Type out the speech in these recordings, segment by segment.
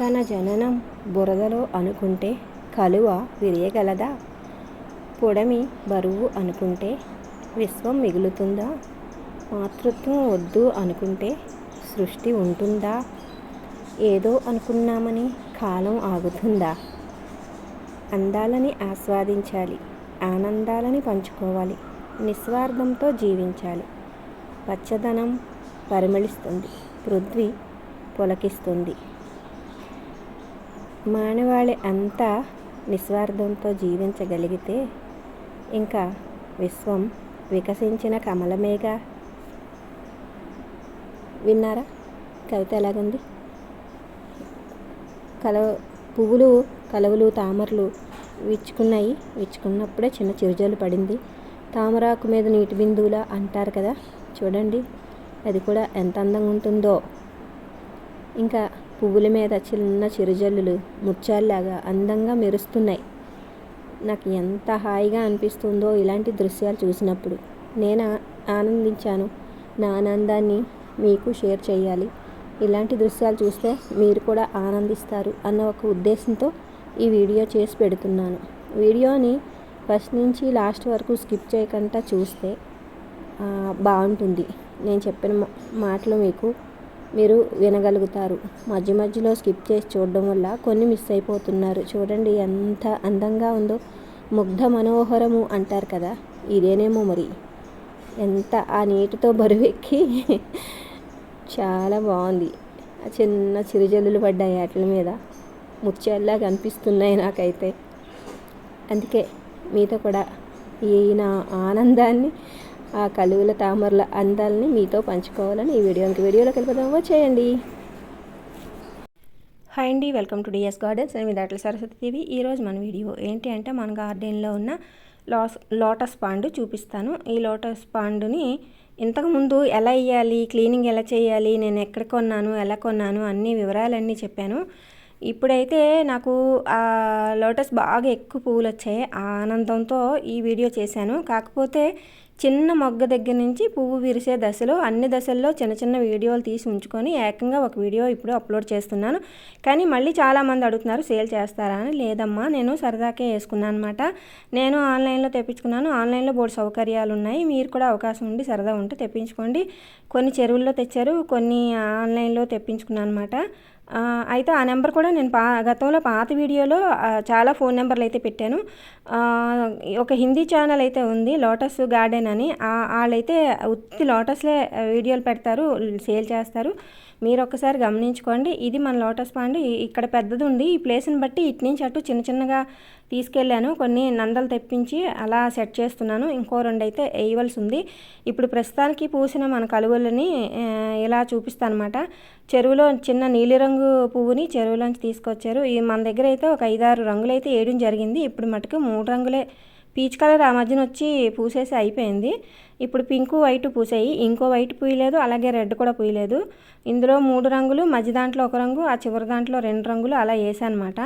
తన జననం బురదలో అనుకుంటే కలువ విరియగలదా? పొడమి బరువు అనుకుంటే విశ్వం మిగులుతుందా? మాతృత్వం వద్దు అనుకుంటే సృష్టి ఉంటుందా? ఏదో అనుకున్నామని కాలం ఆగుతుందా? అందాలని ఆస్వాదించాలి ఆనందాలని పంచుకోవాలి నిస్వార్థంతో జీవించాలి. పచ్చదనం పరిమళిస్తుంది పృథ్వీ పులకిస్తుంది. మానవాళి అంతా నిస్వార్థంతో జీవించగలిగితే ఇంకా విశ్వం వికసించిన కమలమేగా. విన్నారా? కవిత ఎలాగుంది? కల పువ్వులు కలవులు తామరలు విచ్చుకున్నాయి. విచ్చుకున్నప్పుడే చిన్న చిరుజాలు పడింది. తామరాకు మీద నీటి బిందువులా అంటారు కదా. చూడండి అది కూడా ఎంత అందంగా ఉంటుందో. ఇంకా పువ్వుల మీద చిన్న చిరుజల్లులు ముత్యాల్లాగా అందంగా మెరుస్తున్నాయి. నాకు ఎంత హాయిగా అనిపిస్తుందో ఇలాంటి దృశ్యాలు చూసినప్పుడు. నేను ఆనందించాను. నా ఆనందాన్ని మీకు షేర్ చేయాలి. ఇలాంటి దృశ్యాలు చూస్తే మీరు కూడా ఆనందిస్తారు అన్న ఒక ఉద్దేశంతో ఈ వీడియో చేసి పెడుతున్నాను. వీడియోని ఫస్ట్ నుంచి లాస్ట్ వరకు స్కిప్ చేయకుండా చూస్తే బాగుంటుంది. నేను చెప్పిన మాటలు మీకు మీరు వినగలుగుతారు. మధ్య మధ్యలో స్కిప్ చేసి చూడడం వల్ల కొన్ని మిస్ అయిపోతున్నారు. చూడండి ఎంత అందంగా ఉందో. ముగ్ధ మనోహరము అంటారు కదా. ఇదేనేమో మరి. ఎంత ఆ నీటితో బరువెక్కి. చాలా బాగుంది. చిన్న చిరుజల్లులు పడ్డాయి వాటి మీద. ముత్యాల్లా కనిపిస్తున్నాయి నాకైతే. అందుకే మీతో కూడా ఈ నా ఆనందాన్ని ఆ కలువుల తామరల అందాలని మీతో పంచుకోవాలని ఈ వీడియోకి వీడియోలోకి వెళ్ళిపోదాం. వచ్చేయండి హాయ్ అండి వెల్కమ్ టు డిఎస్ గార్డెన్స్. నేను దాట్ల సరస్వతి టీవీ. ఈరోజు మన వీడియో ఏంటి అంటే మన గార్డెన్లో ఉన్న లాస్ లోటస్ పాండు చూపిస్తాను. ఈ లోటస్ పాండుని ఇంతకుముందు ఎలా వేయాలి క్లీనింగ్ ఎలా చేయాలి నేను ఎక్కడ కొన్నాను ఎలా కొన్నాను అన్ని వివరాలన్నీ చెప్పాను. ఇప్పుడైతే నాకు ఆ లోటస్ బాగా ఎక్కువ పువ్వులు వచ్చాయి ఆ ఆనందంతో ఈ వీడియో చేశాను. కాకపోతే చిన్న మొగ్గ దగ్గర నుంచి పువ్వు విరిసే దశలో అన్ని దశల్లో చిన్న చిన్న వీడియోలు తీసి ఉంచుకొని ఏకంగా ఒక వీడియో ఇప్పుడు అప్లోడ్ చేస్తున్నాను. కానీ మళ్ళీ చాలామంది అడుగుతున్నారు సేల్ చేస్తారా అని? లేదమ్మా నేను సరదాకే వేసుకున్నాను అనమాట నేను ఆన్లైన్లో తెప్పించుకున్నాను. ఆన్లైన్లో బోర్డు సౌకర్యాలు ఉన్నాయి. మీరు కూడా అవకాశం ఉండి సరదా ఉంటే తెప్పించుకోండి. కొన్ని చెరువుల్లో తెచ్చారు కొన్ని ఆన్లైన్లో తెప్పించుకున్నాను అనమాట అయితే ఆ నెంబర్ కూడా నేను పా గతంలో పాత వీడియోలో చాలా ఫోన్ నెంబర్లు అయితే పెట్టాను. ఒక హిందీ ఛానల్ అయితే ఉంది లోటస్ గార్డెన్ అని. వాళ్ళైతే ఉత్తి లోటస్లే వీడియోలు పెడతారు సేల్ చేస్తారు. మీరు ఒకసారి గమనించుకోండి. ఇది మన లోటస్ పాండ్. ఇక్కడ పెద్దది ఉంది ఈ ప్లేస్ని బట్టి ఇటు నుంచి అటు చిన్న చిన్నగా తీసుకెళ్ళాను. కొన్ని నందలు తెప్పించి అలా సెట్ చేస్తున్నాను. ఇంకో రెండు అయితే వేయవలసి ఉంది. ఇప్పుడు ప్రస్తుతానికి పూసిన మన కలువలని ఇలా చూపిస్తాను అనమాట చెరువులో చిన్న నీలిరంగు పువ్వుని చెరువులోంచి తీసుకొచ్చారు. ఈ మన దగ్గర అయితే ఒక ఐదారు రంగులైతే వేయడం జరిగింది. ఇప్పుడు మటుకు మూడు రంగులే పీచ్ కలర్ ఆ మధ్యన వచ్చి పూసేసి అయిపోయింది. ఇప్పుడు పింకు వైట్ పూసాయి. ఇంకో వైట్ పూయలేదు అలాగే రెడ్ కూడా పూయలేదు. ఇందులో మూడు రంగులు మధ్య దాంట్లో ఒక రంగు ఆ చివరి దాంట్లో రెండు రంగులు అలా వేసానమాట.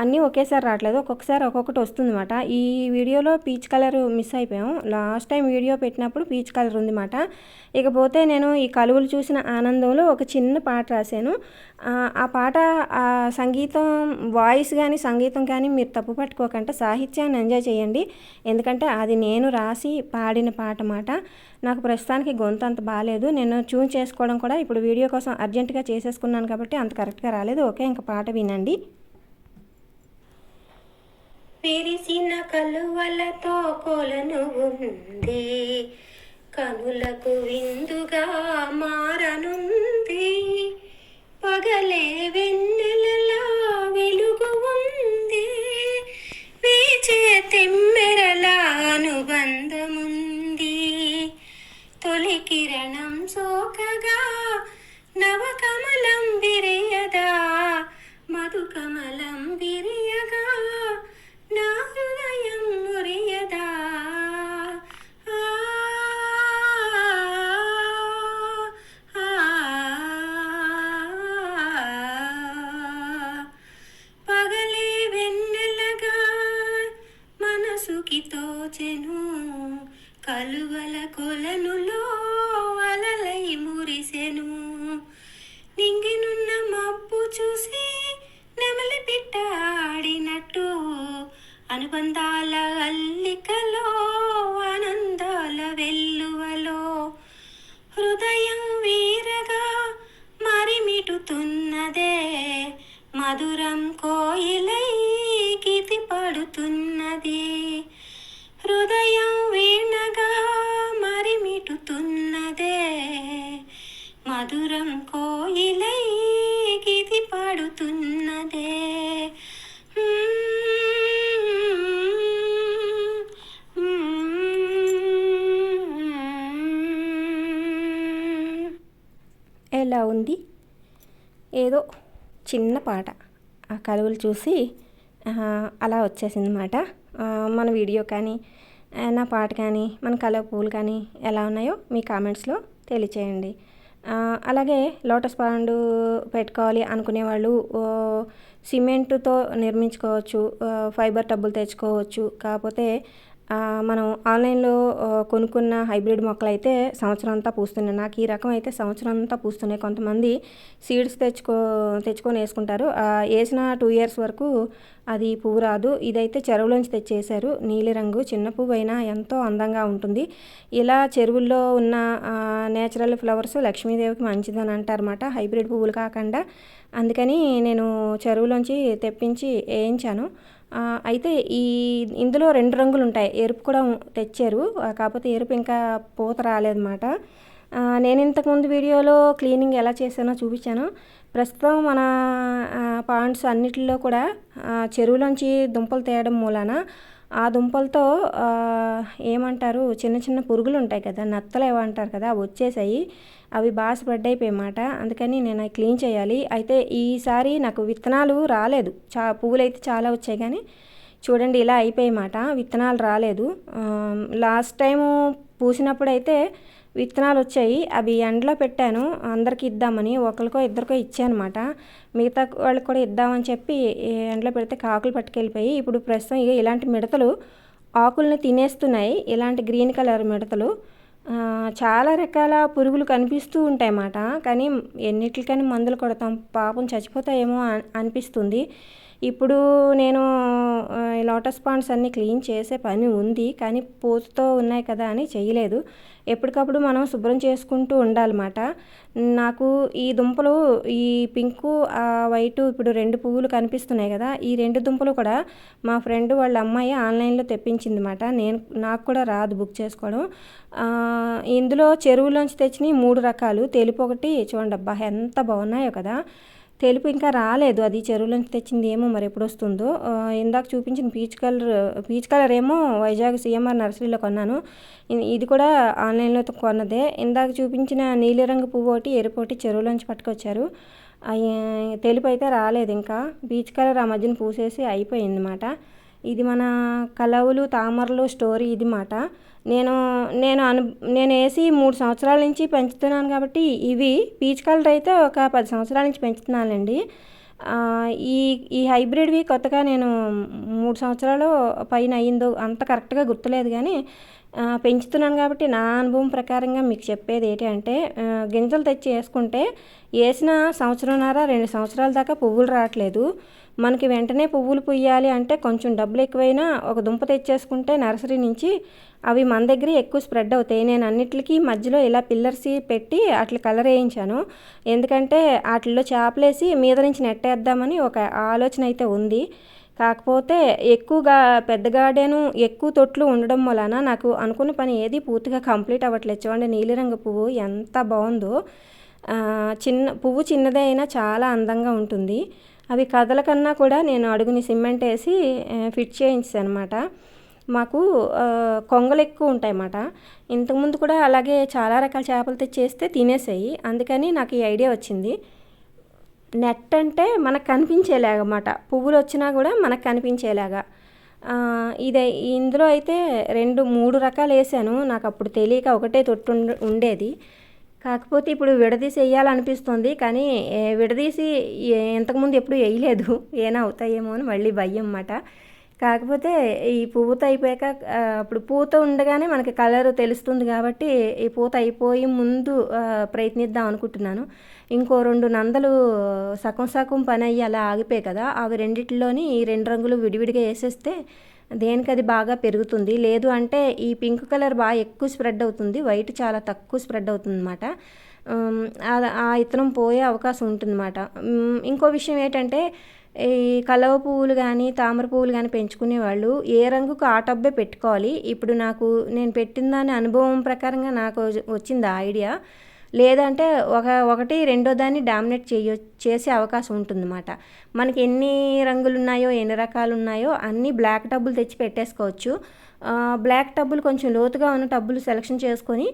అన్నీ ఒకేసారి రావట్లేదు. ఒక్కొక్కసారి ఒక్కొక్కటి వస్తుందన్నమాట. ఈ వీడియోలో పీచ్ కలర్ మిస్ అయిపోయాం. లాస్ట్ టైం వీడియో పెట్టినప్పుడు పీచ్ కలర్ ఉందన్నమాట ఇకపోతే నేను ఈ కలువులు చూసిన ఆనందంలో ఒక చిన్న పాట రాశాను. ఆ పాట ఆ సంగీతం వాయిస్ కానీ సంగీతం కానీ మీరు తప్పు పట్టుకోకుండా సాహిత్యాన్ని ఎంజాయ్ చేయండి. ఎందుకంటే అది నేను రాసి పాడిన పాట మాట. నాకు ప్రస్తుతానికి గొంతు అంత బాగాలేదు నేను ట్యూన్ చేసుకోవడం కూడా ఇప్పుడు వీడియో కోసం అర్జెంటుగా చేసేసుకున్నాను కాబట్టి అంత కరెక్ట్గా రాలేదు. ఓకే ఇంకా పాట వినండి. విరిసిన కలువలతో కొలను ఉంది కనులకు విందుగా మా కాదు కమలం విరియగా నా హృదయం మురియదా పగలే వెన్నెలగా మనసుకి తోచెను కలువల కొలనులో వలలై మురిసెను. నింగినున్న మప్పు చూసి మొదలుపెట్ట ఆడినట్టు అనుబంధాల అల్లికలో ఆనందాల వెల్లువలో. హృదయం వీరగా మరిమిటుతున్నదే. మధురం కోయిలై గీతి పాడుతున్నది. హృదయం వీణగా మరిమిటుతున్నదే. మధురం కోయిలై పాడుతున్నదే ఎలా ఉంది? ఏదో చిన్న పాట. ఆ కలువలు చూసి అలా వచ్చేసింది అనమాట మన వీడియో కానీ నా పాట కానీ మన కలవ పూలు కానీ ఎలా ఉన్నాయో మీ కామెంట్స్లో తెలియచేయండి. అలాగే లోటస్ పాండు పెట్టుకోవాలి అనుకునే వాళ్ళు సిమెంటుతో నిర్మించుకోవచ్చు ఫైబర్ టబ్బులు తెచ్చుకోవచ్చు. కాకపోతే మనం ఆన్లైన్లో కొనుక్కున్న హైబ్రిడ్ మొక్కలు అయితే సంవత్సరం అంతా పూస్తున్నాయి. నాకు ఈ రకం అయితే సంవత్సరం అంతా పూస్తున్నాయి. కొంతమంది సీడ్స్ తెచ్చుకో తెచ్చుకొని వేసుకుంటారు. వేసిన టూ ఇయర్స్ వరకు అది పువ్వు రాదు. ఇదైతే చెరువులోంచి తెచ్చేసారు నీలిరంగు చిన్న పువ్వు అయినా ఎంతో అందంగా ఉంటుంది. ఇలా చెరువుల్లో ఉన్న నేచురల్ ఫ్లవర్స్ లక్ష్మీదేవికి మంచిదని అంటారన్నమాట. హైబ్రిడ్ పువ్వులు కాకుండా. అందుకని నేను చెరువులోంచి తెప్పించి వేయించాను. అయితే ఈ ఇందులో రెండు రంగులు ఉంటాయి ఎరుపు కూడా తెచ్చారు. కాకపోతే ఎరుపు ఇంకా పూత రాలేదన్నమాట. నేను ఇంతకుముందు వీడియోలో క్లీనింగ్ ఎలా చేశానో చూపించాను. ప్రస్తుతం మన పాండ్స్ అన్నిటిలో కూడా చెరువులోంచి దుంపలు తేయడం మూలాన ఆ దుంపలతో ఏమంటారు చిన్న చిన్న పురుగులు ఉంటాయి కదా నత్తలు ఏమంటారు కదా అవి వచ్చేసాయి. అవి బాగా స్ప్రెడ్ అందుకని నేను అవి క్లీన్ చేయాలి. అయితే ఈసారి నాకు విత్తనాలు రాలేదు. చా పువ్వులు అయితే చాలా వచ్చాయి కానీ చూడండి ఇలా అయిపోయామాట. విత్తనాలు రాలేదు. లాస్ట్ టైము పూసినప్పుడు అయితే విత్తనాలు వచ్చాయి. అవి ఎండలో పెట్టాను. అందరికి ఇద్దామని ఒకరికో ఇద్దరికో ఇచ్చానమాట. మిగతా వాళ్ళకి కూడా ఇద్దామని చెప్పి ఎండలో పెడితే కాకులు పట్టుకెళ్ళిపోయి ఇప్పుడు ప్రస్తుతం ఇక ఇలాంటి మిడతలు ఆకుల్ని తినేస్తున్నాయి. ఇలాంటి గ్రీన్ కలర్ మిడతలు. చాలా రకాల పురుగులు కనిపిస్తూ ఉంటాయన్నమాట కానీ ఎన్నిటికని మందులు కొడతాం. పాపం చచ్చిపోతాయేమో అనిపిస్తుంది. ఇప్పుడు నేను లోటస్ పాండ్స్ అన్నీ క్లీన్ చేసే పని ఉంది కానీ పూతతో ఉన్నాయి కదా అని చేయలేదు ఎప్పటికప్పుడు మనం శుభ్రం చేసుకుంటూ ఉండాలన్నమాట. నాకు ఈ దుంపలు ఈ పింకు ఆ వైటు ఇప్పుడు రెండు పువ్వులు కనిపిస్తున్నాయి కదా ఈ రెండు దుంపలు కూడా మా ఫ్రెండ్ వాళ్ళ అమ్మాయి ఆన్లైన్లో తెప్పించింది అనమాట నేను నాకు కూడా రాదు బుక్ చేసుకోవడం. ఇందులో చెరువులోంచి తెచ్చినవి మూడు రకాలు. తెలుపు ఒకటి చూడండి అబ్బా ఎంత బాగున్నాయో కదా. తెలుపు ఇంకా రాలేదు. అది చెరువులోంచి తెచ్చింది ఏమో మరి ఎప్పుడు వస్తుందో ఇందాక చూపించిన పీచ్ కలర్ పీచ్ కలర్ ఏమో వైజాగ్ సీఎంఆర్ నర్సరీలో కొన్నాను. ఇది కూడా ఆన్లైన్లో కొన్నదే. ఇందాక చూపించిన నీలిరంగు పువ్వు ఒకటి ఎరుపు ఒకటి చెరువులోంచి పట్టుకొచ్చారు. తెలుపు అయితే రాలేదు ఇంకా. పీచ్ కలర్ ఆ మధ్యన పూసేసి అయిపోయింది అన్నమాట ఇది మన కలవులు తామరలు స్టోరీ ఇది మాట. నేను నేను అను నేను వేసి మూడు సంవత్సరాల నుంచి పెంచుతున్నాను కాబట్టి ఇవి పీచ్ కలర్ అయితే ఒక పది సంవత్సరాల నుంచి పెంచుతున్నానండి. ఈ ఈ హైబ్రిడ్వి కొత్తగా నేను మూడు సంవత్సరాలు పైన అయ్యిందో అంత కరెక్ట్గా గుర్తులేదు కానీ పెంచుతున్నాను కాబట్టి నా అనుభవం ప్రకారంగా మీకు చెప్పేది ఏంటి అంటే గింజలు తెచ్చి వేసుకుంటే వేసిన సంవత్సరంన్నర రెండు సంవత్సరాల దాకా పువ్వులు రావట్లేదు. మనకి వెంటనే పువ్వులు పుయ్యాలి అంటే కొంచెం డబ్బులు ఎక్కువైనా ఒక దుంప తెచ్చేసుకుంటే నర్సరీ నుంచి అవి మన దగ్గర ఎక్కువ స్ప్రెడ్ అవుతాయి. నేను అన్నిటికీ మధ్యలో ఇలా పిల్లర్స్ పెట్టి అట్లా కలర్ వేయించాను. ఎందుకంటే వాటిల్లో చేపలేసి మీద నుంచి నెట్టేద్దామని ఒక ఆలోచన అయితే ఉంది. కాకపోతే ఎక్కువగా పెద్ద గార్డెను ఎక్కువ తొట్లు ఉండడం వలన నాకు అనుకున్న పని ఏది పూర్తిగా కంప్లీట్ అవ్వట్లేదు. చూడండి నీలిరంగు పువ్వు ఎంత బాగుందో. చిన్న పువ్వు చిన్నదే అయినా చాలా అందంగా ఉంటుంది. అవి కథల కన్నా కూడా నేను అడుగుని సిమెంట్ వేసి ఫిట్ చేయించాను అనమాట మాకు కొంగలు ఎక్కువ ఉంటాయి అన్నమాట ఇంతకుముందు కూడా అలాగే చాలా రకాల చేపలు తెచ్చేస్తే తినేసాయి. అందుకని నాకు ఈ ఐడియా వచ్చింది. నెట్ అంటే మనకు కనిపించేలాగమాట పువ్వులు వచ్చినా కూడా మనకు కనిపించేలాగా. ఇదే ఇందులో అయితే రెండు మూడు రకాలు వేసాను. నాకు అప్పుడు తెలియక ఒకటే తొట్టు ఉండేది. కాకపోతే ఇప్పుడు విడదీసి వేయాలనిపిస్తుంది కానీ విడదీసి ఇంతకుముందు ఎప్పుడు వేయలేదు. ఏమైనా అవుతాయేమో అని మళ్ళీ భయం అన్నమాట. కాకపోతే ఈ పూత అయిపోయాక అప్పుడు పూత ఉండగానే మనకి కలర్ తెలుస్తుంది కాబట్టి ఈ పూత అయిపోయి ముందు ప్రయత్నిద్దాం అనుకుంటున్నాను. ఇంకో రెండు నందలు సగం సగం పని అయ్యి అలా ఆగిపోయాయి కదా అవి రెండిటిలోని ఈ రెండు రంగులు విడివిడిగా వేసేస్తే దేనికి అది బాగా పెరుగుతుంది. లేదు అంటే ఈ పింక్ కలర్ బాగా ఎక్కువ స్ప్రెడ్ అవుతుంది. వైట్ చాలా తక్కువ స్ప్రెడ్ అవుతుంది అనమాట ఆ ఇతనం పోయే అవకాశం ఉంటుందన్నమాట. అన్నమాట ఇంకో విషయం ఏంటంటే ఈ కలవ పువ్వులు కానీ తామర పువ్వులు కానీ పెంచుకునే వాళ్ళు ఏ రంగుకు ఆ టబ్బే పెట్టుకోవాలి. ఇప్పుడు నాకు నేను పెట్టిన దాని అనుభవం ప్రకారంగా నాకు వచ్చింది ఆ ఐడియా. లేదంటే ఒక ఒకటి రెండో దాన్ని డామినేట్ చేయ చేసే అవకాశం ఉంటుందన్నమాట. మనకి ఎన్ని రంగులు ఉన్నాయో ఎన్ని రకాలు ఉన్నాయో అన్ని బ్లాక్ టబ్బులు తెచ్చి పెట్టేసుకోవచ్చు. బ్లాక్ టబ్బులు కొంచెం లోతుగా ఉన్న టబ్బులు సెలెక్షన్ చేసుకొని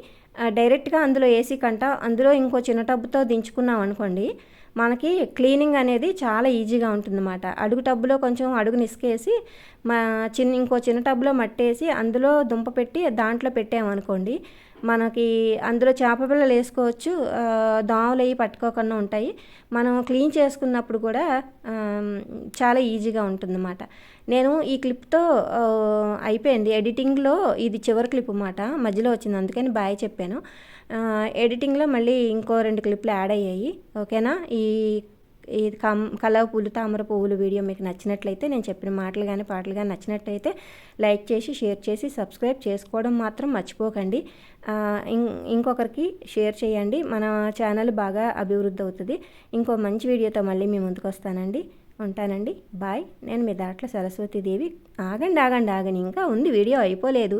డైరెక్ట్గా అందులో ఏసీ కంట అందులో ఇంకో చిన్న టబ్బుతో దించుకున్నాం అనుకోండి మనకి క్లీనింగ్ అనేది చాలా ఈజీగా ఉంటుందన్నమాట. అడుగు టబ్బులో కొంచెం అడుగు నిసుకేసి మా చిన్న ఇంకో చిన్న టబ్లో మట్టేసి అందులో దుంప పెట్టి దాంట్లో పెట్టామనుకోండి మనకి అందులో చేప పిల్లలు వేసుకోవచ్చు దోమలు అవి పట్టుకోకుండా ఉంటాయి. మనం క్లీన్ చేసుకున్నప్పుడు కూడా చాలా ఈజీగా ఉంటుందన్నమాట. నేను ఈ క్లిప్తో అయిపోయింది. ఎడిటింగ్లో ఇది చివరి క్లిప్ అన్నమాట. మధ్యలో వచ్చింది. అందుకని బాయ్ చెప్పాను. ఎడిటింగ్లో మళ్ళీ ఇంకో రెండు క్లిప్లు యాడ్ అయ్యాయి. ఓకేనా? ఈ ఇది కమ్ కలవ పూలు తామర పువ్వులు వీడియో మీకు నచ్చినట్లయితే నేను చెప్పిన మాటలు కానీ పాటలు కానీ నచ్చినట్లయితే లైక్ చేసి షేర్ చేసి సబ్స్క్రైబ్ చేసుకోవడం మాత్రం మర్చిపోకండి. ఇంకొకరికి షేర్ చేయండి. మన ఛానల్ బాగా అభివృద్ధి అవుతుంది. ఇంకో మంచి వీడియోతో మళ్ళీ మీ ముందుకు వస్తానండి. ఉంటానండి. బాయ్. నేను మీ దాంట్లో సరస్వతీదేవి. ఆగండి ఆగండి ఆగండి. ఇంకా ఉంది వీడియో అయిపోలేదు.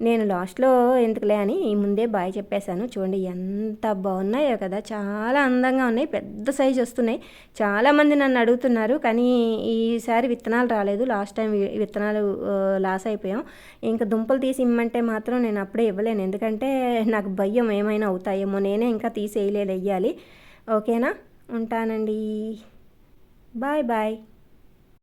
నేను లాస్ట్లో ఎందుకులే అని ఈ ముందే బాయ్ చెప్పేశాను. చూడండి ఎంత బాగున్నాయో కదా. చాలా అందంగా ఉన్నాయి పెద్ద సైజు వస్తున్నాయి. చాలామంది నన్ను అడుగుతున్నారు కానీ ఈసారి విత్తనాలు రాలేదు. లాస్ట్ టైం విత్తనాలు లాస్ అయిపోయాం. ఇంకా దుంపలు తీసి ఇమ్మంటే మాత్రం నేను అప్పుడే ఇవ్వలేను. ఎందుకంటే నాకు భయం ఏమైనా అవుతాయేమో. నేనే ఇంకా తీసేయలేదు వెయ్యాలి. ఓకేనా? ఉంటానండి. Bye bye.